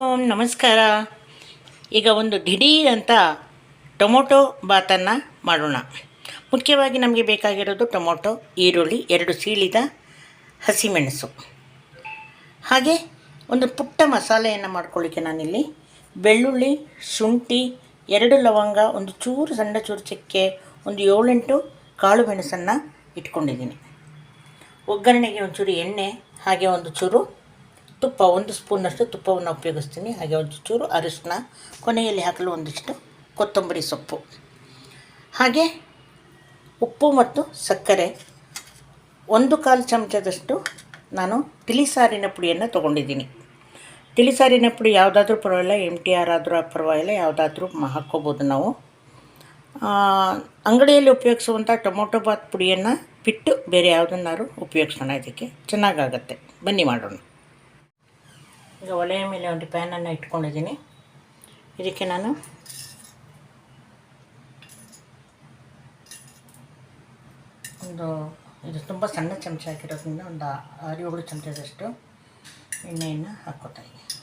ಓಂ, ನಮಸ್ಕಾರ. ಈಗ ಒಂದು ದಿಢೀರ್ ಅಂತ ಟೊಮೊಟೊ ಬಾತನ್ನು ಮಾಡೋಣ. ಮುಖ್ಯವಾಗಿ ನಮಗೆ ಬೇಕಾಗಿರೋದು ಟೊಮೊಟೊ, ಈರುಳ್ಳಿ, ಎರಡು ಸೀಳಿದ ಹಸಿಮೆಣಸು. ಹಾಗೆ ಒಂದು ಪುಟ್ಟ ಮಸಾಲೆಯನ್ನು ಮಾಡ್ಕೊಳ್ಳಿಕ್ಕೆ ನಾನಿಲ್ಲಿ ಬೆಳ್ಳುಳ್ಳಿ, ಶುಂಠಿ, ಎರಡು ಲವಂಗ, ಒಂದು ಚೂರು ಸಣ್ಣ ಚೂರು ಚಕ್ಕೆ, ಒಂದು ಏಳೆಂಟು ಕಾಳು ಮೆಣಸನ್ನು ಇಟ್ಕೊಂಡಿದ್ದೀನಿ. ಒಗ್ಗರಣೆಗೆ ಒಂಚೂರು ಎಣ್ಣೆ, ಹಾಗೆ ಒಂದು ಚೂರು ತುಪ್ಪ, ಒಂದು ಸ್ಪೂನಷ್ಟು ತುಪ್ಪವನ್ನು ಉಪಯೋಗಿಸ್ತೀನಿ. ಹಾಗೆ ಒಂದು ಚೂರು ಅರಿಶಿನ, ಕೊನೆಯಲ್ಲಿ ಹಾಕಲು ಒಂದಿಷ್ಟು ಕೊತ್ತಂಬರಿ ಸೊಪ್ಪು. ಹಾಗೆ ಉಪ್ಪು ಮತ್ತು ಸಕ್ಕರೆ, ಒಂದು ಕಾಲು ಚಮಚದಷ್ಟು ನಾನು ತಿಳಿಸಾರಿನ ಪುಡಿಯನ್ನು ತೊಗೊಂಡಿದ್ದೀನಿ. ತಿಳಿಸಾರಿನ ಪುಡಿ ಯಾವುದಾದ್ರೂ ಪರವಾಗಿಲ್ಲ ಎಂ ಟಿ ಆರ್ ಆದರೂ ಪರವಾಗಿಲ್ಲ, ಯಾವುದಾದ್ರೂ ಹಾಕ್ಕೋಬೋದು ನಾವು. ಅಂಗಡಿಯಲ್ಲಿ ಉಪಯೋಗಿಸುವಂಥ ಟೊಮೊಟೊ ಬಾತ್ ಪುಡಿಯನ್ನು ಬಿಟ್ಟು ಬೇರೆ ಯಾವುದನ್ನಾದ್ರೂ ಉಪಯೋಗಿಸೋಣ ಇದಕ್ಕೆ. ಚೆನ್ನಾಗಾಗತ್ತೆ. ಬನ್ನಿ ಮಾಡೋಣ. ಈಗ ಒಲೆಯ ಮೇಲೆ ಒಂದು ಪ್ಯಾನನ್ನು ಇಟ್ಕೊಂಡಿದ್ದೀನಿ. ಇದಕ್ಕೆ ನಾನು ಒಂದು, ಇದು ತುಂಬ ಸಣ್ಣ ಚಮಚ ಹಾಕಿರೋದ್ರಿಂದ ಒಂದು ಆರು ಏಳು ಚಮಚದಷ್ಟು ಎಣ್ಣೆಯನ್ನು ಹಾಕ್ಕೋತಾ ಇದ್ದೀನಿ.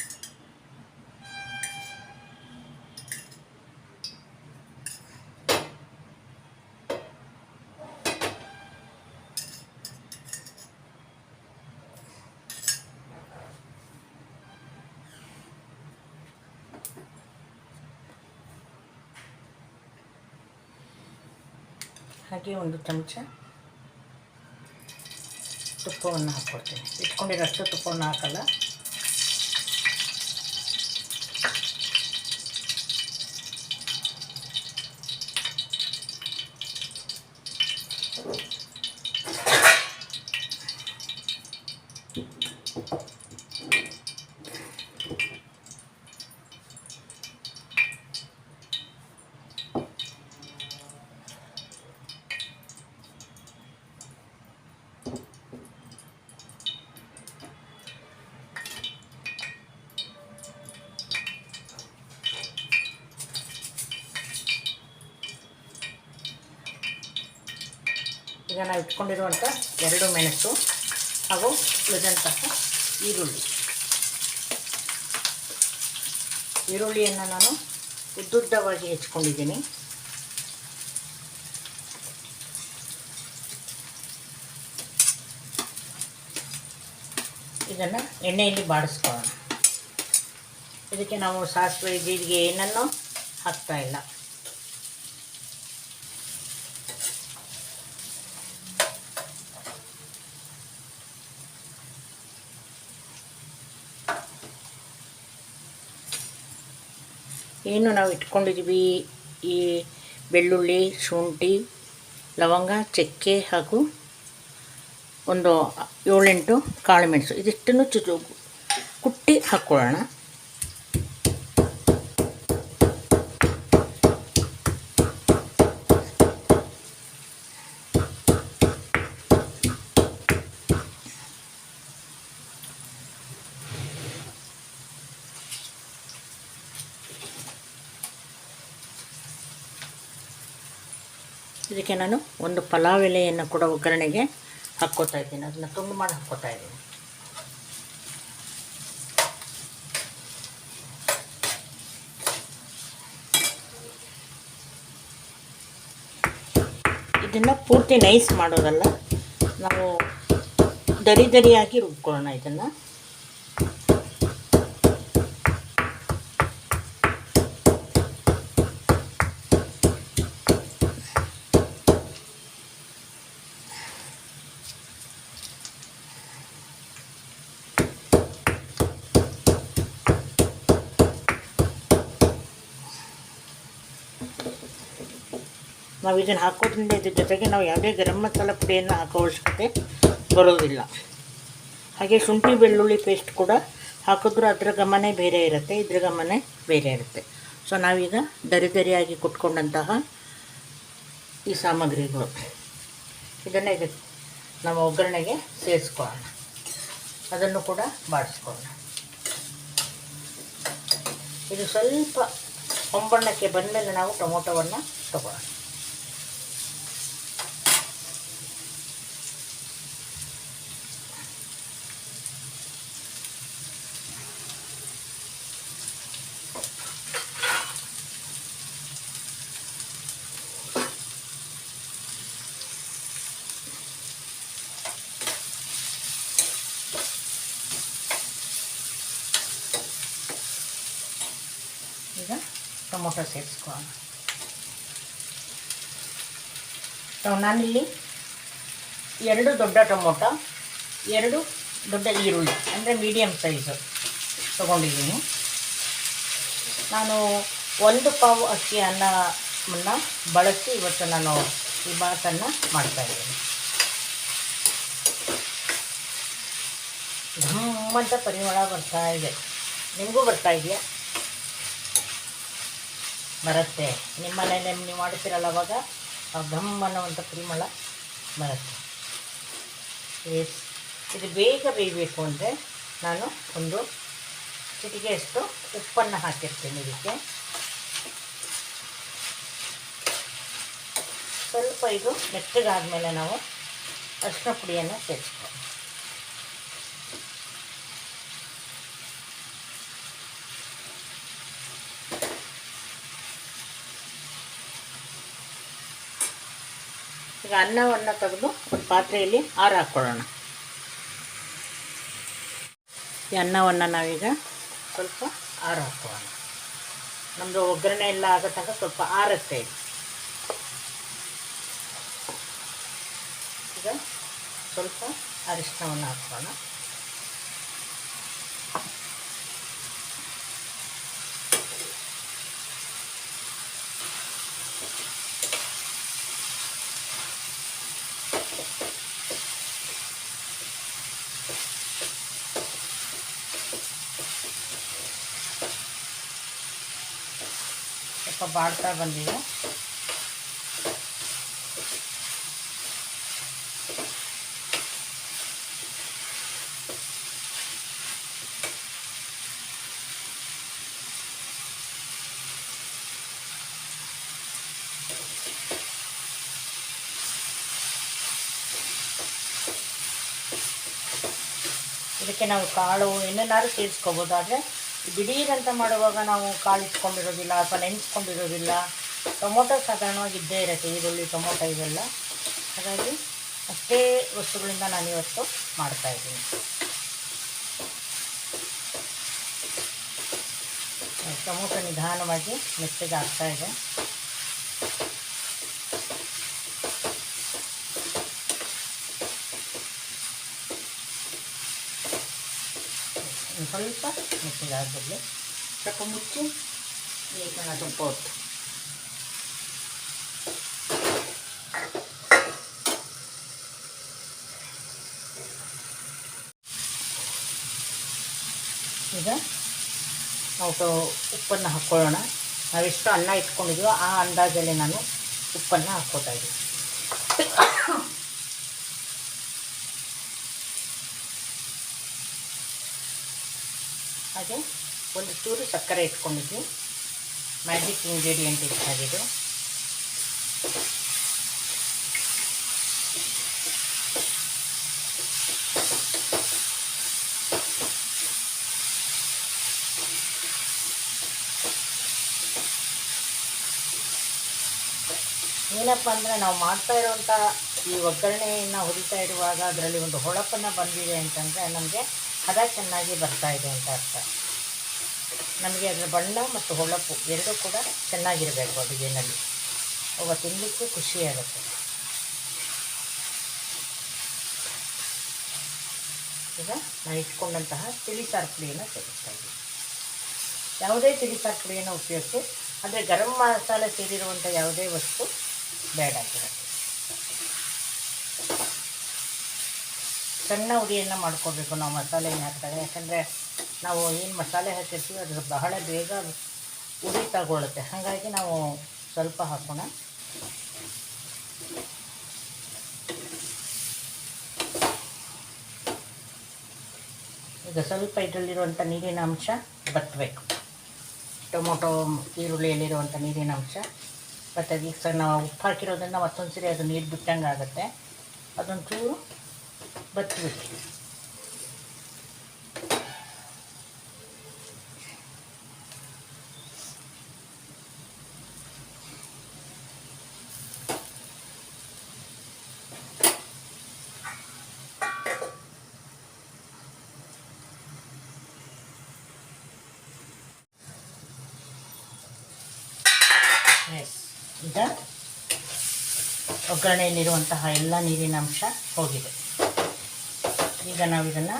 ಹಾಗೆ ಒಂದು ಚಮಚ ತುಪ್ಪವನ್ನು ಹಾಕ್ಕೊಡ್ತೀನಿ. ಇಟ್ಕೊಂಡಿರೋಷ್ಟು ತುಪ್ಪವನ್ನು ಹಾಕಲ್ಲ. ಈಗ ನಾವು ಇಟ್ಕೊಂಡಿರುವಂಥ ಎರಡು ಮೆಣಸು ಹಾಗೂ ಉಳಿದಂತಹ ಈರುಳ್ಳಿ. ಈರುಳ್ಳಿಯನ್ನು ನಾನು ಉದ್ದುದ್ದವಾಗಿ ಹೆಚ್ಕೊಂಡಿದ್ದೀನಿ. ಇದನ್ನು ಎಣ್ಣೆಯಲ್ಲಿ ಬಾಡಿಸ್ಕೊಳ್ಳೋಣ. ಇದಕ್ಕೆ ನಾವು ಸಾಸಿವೆ, ಜೀರಿಗೆ ಏನನ್ನೂ ಹಾಕ್ತಾ ಇಲ್ಲ. ಏನು ನಾವು ಇಟ್ಕೊಂಡಿದ್ದೀವಿ ಈ ಬೆಳ್ಳುಳ್ಳಿ, ಶುಂಠಿ, ಲವಂಗ, ಚಕ್ಕೆ ಹಾಗೂ ಒಂದು ಏಳೆಂಟು ಕಾಳುಮೆಣಸು ಇದಿಷ್ಟನ್ನು ಚುಚು ಕುಟ್ಟಿ ಹಾಕ್ಕೊಳ್ಳೋಣ ಇದಕ್ಕೆ ನಾನು ಒಂದು ಪಲಾವ್ ಎಲೆಯನ್ನು ಕೂಡ ಒಗ್ಗರಣೆಗೆ ಹಾಕ್ಕೋತಾ ಇದ್ದೀನಿ. ಅದನ್ನು ತುಂಡು ಮಾಡಿ ಹಾಕ್ಕೋತಾ ಇದ್ದೀನಿ. ಇದನ್ನು ಪೂರ್ತಿ ನೈಸ್ ಮಾಡೋದಲ್ಲ. ನಾವು ದರಿ ದರಿಯಾಗಿ ರುಬ್ಕೊಳ್ಳೋಣ ಇದನ್ನು. ನಾವು ಇದನ್ನು ಹಾಕೋದ್ರಿಂದ ಇದ್ರ ಜೊತೆಗೆ ನಾವು ಯಾವುದೇ ಗರಂ ಮಸಾಲ ಪುಡಿಯನ್ನು ಹಾಕೋ ಅವಶ್ಯಕತೆ ಬರೋದಿಲ್ಲ. ಹಾಗೆ ಶುಂಠಿ ಬೆಳ್ಳುಳ್ಳಿ ಪೇಸ್ಟ್ ಕೂಡ ಹಾಕಿದ್ರೂ ಅದರ ಗಮನೆ ಬೇರೆ ಇರುತ್ತೆ, ಇದ್ರ ಗಮನೆ ಬೇರೆ ಇರುತ್ತೆ. ಸೊ ನಾವೀಗ ದರಿ ದರಿಯಾಗಿ ಕುಟ್ಕೊಂಡಂತಹ ಈ ಸಾಮಗ್ರಿಗಳು. ಇದನ್ನು ಇದಕ್ಕೆ ನಮ್ಮ ಒಗ್ಗರಣೆಗೆ ಸೇರಿಸ್ಕೊಳ್ಳೋಣ. ಅದನ್ನು ಕೂಡ ಬಾಡಿಸ್ಕೊಳ್ಳೋಣ ಇದು ಸ್ವಲ್ಪ ಹೊಂಬಣ್ಣಕ್ಕೆ ಬಂದಮೇಲೆ ನಾವು ಟೊಮೊಟೊವನ್ನು ತಗೊಳ್ಳೋಣ. ಟೊಮೊಟೊ ಸೇರಿಸ್ಕೊಳ್ಳೋಣ. ಸೊ ನಾನಿಲ್ಲಿ ಎರಡು ದೊಡ್ಡ ಟೊಮೊಟೊ, ಎರಡು ದೊಡ್ಡ ಈರುಳ್ಳಿ, ಅಂದರೆ ಮೀಡಿಯಮ್ ಸೈಜು ತೊಗೊಂಡಿದ್ದೀನಿ. ನಾನು ಒಂದು ಪಾವು ಅಕ್ಕಿ ಅನ್ನವನ್ನು ಬಳಸಿ ಇವತ್ತು ನಾನು ಈ ಬಾತನ್ನು ಮಾಡ್ತಾಯಿದ್ದೀನಿ ಘಮ್ಮಂತ ಪರಿಮಳ ಬರ್ತಾ ಇದೆ. ನಿಮಗೂ ಬರ್ತಾ ಇದೆಯಾ? ಬರುತ್ತೆ ನಿಮ್ಮ ನೀವು ಮಾಡ್ತೀರಲ್ಲ ಅವಾಗ? ಘಮ್ ಅನ್ನೋವಂಥ ಪರಿಮಳ ಬರುತ್ತೆ ಇದು ಬೇಗ ಬೇಯಬೇಕು ಅಂದರೆ ನಾನು ಒಂದು ಚಿಟಿಕೆಯಷ್ಟು ಉಪ್ಪನ್ನು ಹಾಕಿರ್ತೀನಿ ಇದಕ್ಕೆ. ಸ್ವಲ್ಪ ಇದು ಮೆತ್ತಗಾದ್ಮೇಲೆ ನಾವು ಅರಿಶಿನ ಪುಡಿಯನ್ನು ಸೇರಿಸ್ಕೊಳ್ಳೋಣ. ಈಗ ಅನ್ನವನ್ನು ತೆಗೆದು ಒಂದು ಪಾತ್ರೆಯಲ್ಲಿ ಆರು ಹಾಕ್ಕೊಳ್ಳೋಣ ಈ ಅನ್ನವನ್ನು ನಾವೀಗ ಸ್ವಲ್ಪ ಆರು ಹಾಕ್ಕೊಳ್ಳೋಣ ನಮ್ಮದು ಒಗ್ಗರಣೆ ಎಲ್ಲ ಆಗೋ ತನಕ ಸ್ವಲ್ಪ ಆರುತ್ತೆ ಈಗ ಸ್ವಲ್ಪ ಅರಿಶಿನವನ್ನು ಹಾಕೋಣ. ಸ್ವಲ್ಪ ಬಾಡ್ತಾ ಬಂದಿದೆ ಇದಕ್ಕೆ ನಾವು ಕಾಳು ಏನನ್ನಾದ್ರು ಸೇರಿಸ್ಕೋಬೋದು ಆದರೆ ದಿಢೀರಂತ ಮಾಡುವಾಗ ನಾವು ಕಾಳು ಇಟ್ಕೊಂಡಿರೋದಿಲ್ಲ ಅಥವಾ ನೆನೆಸ್ಕೊಂಡಿರೋದಿಲ್ಲ. ಟೊಮೊಟೊ ಸಾಧಾರಣವಾಗಿ ಇದ್ದೇ ಇರುತ್ತೆ, ಈರುಳ್ಳಿ, ಟೊಮೊಟೊ ಇವೆಲ್ಲ. ಹಾಗಾಗಿ ಅಷ್ಟೇ ವಸ್ತುಗಳಿಂದ ನಾನು ಇವತ್ತು ಮಾಡ್ತಾಯಿದ್ದೀನಿ ಟೊಮೊಟೊ ನಿಧಾನವಾಗಿ ಮೆತ್ತಗೆ ಆಗ್ತಾ ಒಂದು ಸ್ವಲ್ಪ ಮೆತ್ತಗೆ ಆಗಲಿ ಸ್ವಲ್ಪ ಮುಚ್ಚಿ ಬೇಯಿಸೋಣ ಸ್ವಲ್ಪ ಹೊತ್ತು ಈಗ ನಾವು ಉಪ್ಪನ್ನು ಹಾಕ್ಕೊಳ್ಳೋಣ ನಾವೆಷ್ಟು ಅನ್ನ ಇಟ್ಕೊಂಡಿದ್ವೋ ಆ ಅಂದಾಜಲ್ಲಿ ನಾನು ಉಪ್ಪನ್ನು ಹಾಕ್ಕೋತಾ ಇದ್ದೀನಿ. ಹಾಗೆ ಒಂದು ಚೂರು ಸಕ್ಕರೆ ಇಟ್ಕೊಂಡಿದ್ವಿ. ಮ್ಯಾಜಿಕ್ ಇಂಗ್ರೀಡಿಯೆಂಟ್ ಇಷ್ಟಾಗಿದೆ ಏನಪ್ಪ ಅಂದರೆ ನಾವು ಮಾಡ್ತಾ ಇರುವಂಥ ಈ ಒಗ್ಗರಣೆಯನ್ನು ಹುರಿತಾ ಇರುವಾಗ ಅದರಲ್ಲಿ ಒಂದು ಹೊಳಪನ್ನು ಬಂದಿದೆ ಅಂತಂದರೆ ನಮಗೆ ಹದ ಚೆನ್ನಾಗಿ ಬರ್ತಾ ಇದೆ ಅಂತ ಅರ್ಥ. ನಮಗೆ ಅದರ ಬಣ್ಣ ಮತ್ತು ಹೊಳಪು ಎರಡೂ ಕೂಡ ಚೆನ್ನಾಗಿರಬೇಕು ಅಡುಗೆನಲ್ಲಿ. ಅವಾಗ ತಿನ್ನಲಿಕ್ಕೂ ಖುಷಿಯಾಗುತ್ತೆ ಈಗ ನಾನು ಇಟ್ಕೊಂಡಂತಹ ತಿಳಿ ಸಾರು ಪುಡಿಯನ್ನು ಸೇರಿಸ್ತಾ ಇದ್ದೀನಿ. ಯಾವುದೇ ತಿಳಿ ಸಾರು ಪುಡಿಯನ್ನು ಉಪಯೋಗಿಸಿ, ಅಂದರೆ ಗರಂ ಮಸಾಲೆ ಸೇರಿರುವಂಥ ಯಾವುದೇ ವಸ್ತು ಬೇಡ ಆಗಿರುತ್ತೆ ಸಣ್ಣ ಉರಿಯನ್ನು ಮಾಡ್ಕೋಬೇಕು ನಾವು ಮಸಾಲೆನ ಹಾಕಿದಾಗ. ಯಾಕಂದರೆ ನಾವು ಏನು ಮಸಾಲೆ ಹಾಕಿರ್ತೀವಿ ಅದು ಬಹಳ ಬೇಗ ಉರಿ ತಗೊಳ್ಳುತ್ತೆ. ಹಾಗಾಗಿ ನಾವು ಸ್ವಲ್ಪ ಹಾಕೋಣ. ಈಗ ಸ್ವಲ್ಪ ಇದರಲ್ಲಿರುವಂಥ ನೀರಿನ ಅಂಶ ಬತ್ತಬೇಕು ಟೊಮೊಟೊ ಈರುಳ್ಳಿಯಲ್ಲಿರುವಂಥ ನೀರಿನ ಅಂಶ ಮತ್ತು ಅದಕ್ಕೆ ಸರ್ ನಾವು ಉಪ್ಪು ಹಾಕಿರೋದನ್ನು ಮತ್ತೊಂದು ಸರಿ ಅದು ನೀರು ಬಿಟ್ಟಂಗೆ ಆಗುತ್ತೆ ಅದೊಂದು ಬತ್ತುಬಿಡಿ ಈಗ ಒಗ್ಗರಣೆಯಲ್ಲಿರುವಂತಹ ಎಲ್ಲ ನೀರಿನ ಅಂಶ ಹೋಗಿದೆ. ಈಗ ನಾವು ಇದನ್ನು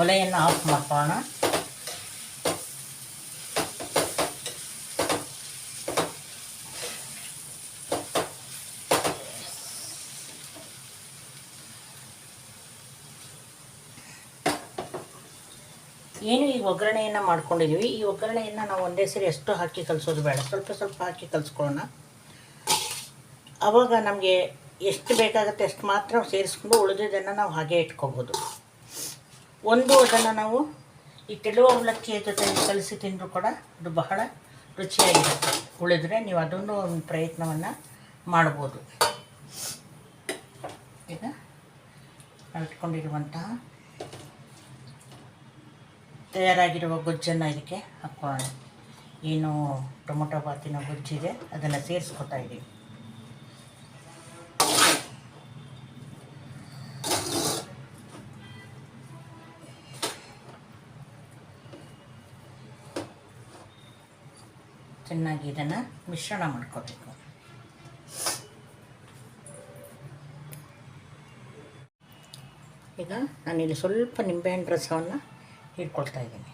ಒಲೆಯನ್ನು ಆಫ್ ಮಾಡ್ಕೋಣ ಏನು ಈ ಒಗ್ಗರಣೆಯನ್ನು ಮಾಡ್ಕೊಂಡಿದ್ದೀವಿ ಈ ಒಗ್ಗರಣೆಯನ್ನು ನಾವು ಒಂದೇ ಸರಿ ಎಷ್ಟು ಹಾಕಿ ಕಲಿಸೋದು ಬೇಡ. ಸ್ವಲ್ಪ ಸ್ವಲ್ಪ ಹಾಕಿ ಕಲಿಸ್ಕೊಳ್ಳೋಣ. ಆವಾಗ ನಮಗೆ ಎಷ್ಟು ಬೇಕಾಗುತ್ತೆ ಅಷ್ಟು ಮಾತ್ರ ಸೇರಿಸ್ಕೊಂಡು ಉಳಿದಿದ್ದನ್ನು ನಾವು ಹಾಗೆ ಇಟ್ಕೋಬೋದು. ಒಂದು ಅದನ್ನು ನಾವು ಈ ತೆಳು ಅವಲಕ್ಕಿಯ ಜೊತೆ ಕಲಿಸಿ ತಿಂದರೂ ಕೂಡ ಅದು ಬಹಳ ರುಚಿಯಾಗಿರುತ್ತೆ. ಉಳಿದ್ರೆ ನೀವು ಅದನ್ನು ಒಂದು ಪ್ರಯತ್ನವನ್ನು ಮಾಡ್ಬೋದು. ಈಗ ಇಟ್ಕೊಂಡಿರುವಂತಹ ತಯಾರಾಗಿರುವ ಗೊಜ್ಜನ್ನು ಇದಕ್ಕೆ ಹಾಕ್ಕೊಳ್ಳೋಣ ಏನು ಟೊಮೊಟೊ ಬಾತಿನ ಗೊಜ್ಜಿದೆ, ಅದನ್ನು ಸೇರಿಸ್ಕೊತಾ ಇದ್ದೀವಿ ಚೆನ್ನಾಗಿ ಇದನ್ನು ಮಿಶ್ರಣ ಮಾಡ್ಕೋಬೇಕು. ಈಗ ನಾನಿಲ್ಲಿ ಸ್ವಲ್ಪ ನಿಂಬೆಹಣ್ಣು ರಸವನ್ನು ಹಿಡ್ಕೊಳ್ತಾ ಇದ್ದೀನಿ.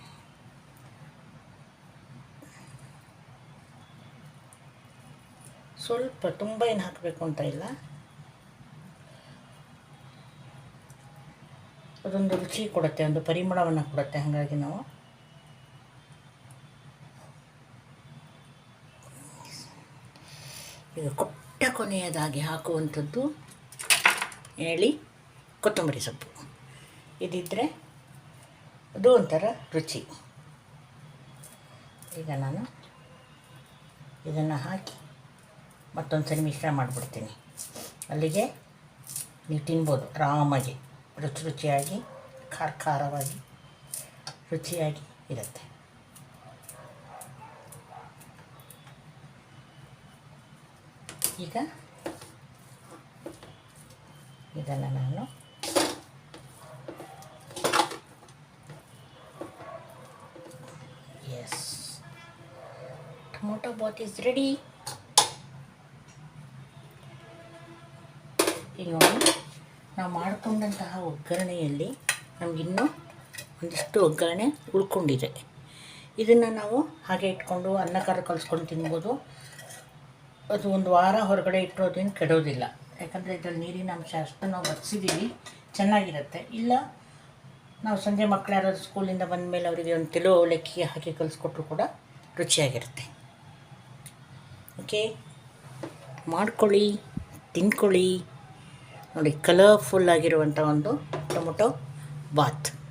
ಸ್ವಲ್ಪ ತುಂಬ ಏನು ಹಾಕಬೇಕು ಅಂತ ಇಲ್ಲ. ಅದೊಂದು ರುಚಿ ಕೊಡುತ್ತೆ, ಒಂದು ಪರಿಮಳವನ್ನು ಕೊಡುತ್ತೆ, ಹಾಗಾಗಿ ನಾವು ಈಗ ಕೊಟ್ಟ ಕೊನೆಯದಾಗಿ ಹಾಕುವಂಥದ್ದು ಹೇಳಿ, ಕೊತ್ತಂಬರಿ ಸೊಪ್ಪು. ಇದಿದ್ದರೆ ಅದು ಒಂಥರ ರುಚಿ. ಈಗ ನಾನು ಇದನ್ನು ಹಾಕಿ ಮತ್ತೊಂದು ಸರಿ ಮಿಶ್ರ ಮಾಡಿಬಿಡ್ತೀನಿ. ಅಲ್ಲಿಗೆ ನೀವು ತಿನ್ಬೋದು, ಆರಾಮಾಗಿ, ರುಚಿ ರುಚಿಯಾಗಿ, ಖಾರ ಖಾರವಾಗಿ, ರುಚಿಯಾಗಿ ಇರುತ್ತೆ. ಈಗ ಇದನ್ನು ನಾನು yes tomato bath is ready ಈಗ ನಾವು ಮಾಡಿಕೊಂಡಂತಹ ಒಗ್ಗರಣೆಯಲ್ಲಿ ನಮಗಿನ್ನೂ ಒಂದಿಷ್ಟು ಒಗ್ಗರಣೆ ಉಳ್ಕೊಂಡಿದೆ. ಇದನ್ನು ನಾವು ಹಾಗೆ ಇಟ್ಕೊಂಡು ಅನ್ನ ಖಾರ ಕಲಿಸ್ಕೊಂಡು ತಿನ್ಬೋದು. ಅದು ಒಂದು ವಾರ ಹೊರಗಡೆ ಇಟ್ಟೋದೇನು ಕೆಡೋದಿಲ್ಲ. ಯಾಕಂದರೆ ಇದರಲ್ಲಿ ನೀರಿನ ಅಂಶ ಅಷ್ಟು ನಾವು ಬರ್ಸಿದ್ದೀವಿ ಚೆನ್ನಾಗಿರುತ್ತೆ. ಇಲ್ಲ, ನಾವು ಸಂಜೆ ಮಕ್ಕಳು ಯಾರಾದ್ರು ಸ್ಕೂಲಿಂದ ಬಂದ ಮೇಲೆ ಅವರಿಗೆ ಒಂದು ತೆಳು ಅವಲಕ್ಕಿ ಹಾಕಿ ಕಲಿಸ್ಕೊಟ್ರು ಕೂಡ ರುಚಿಯಾಗಿರುತ್ತೆ. ಓಕೆ? ಮಾಡ್ಕೊಳ್ಳಿ, ತಿನ್ಕೊಳ್ಳಿ. ನೋಡಿ ಕಲರ್ಫುಲ್ ಆಗಿರುವಂಥ ಒಂದು ಟೊಮೊಟೊ ಬಾತ್.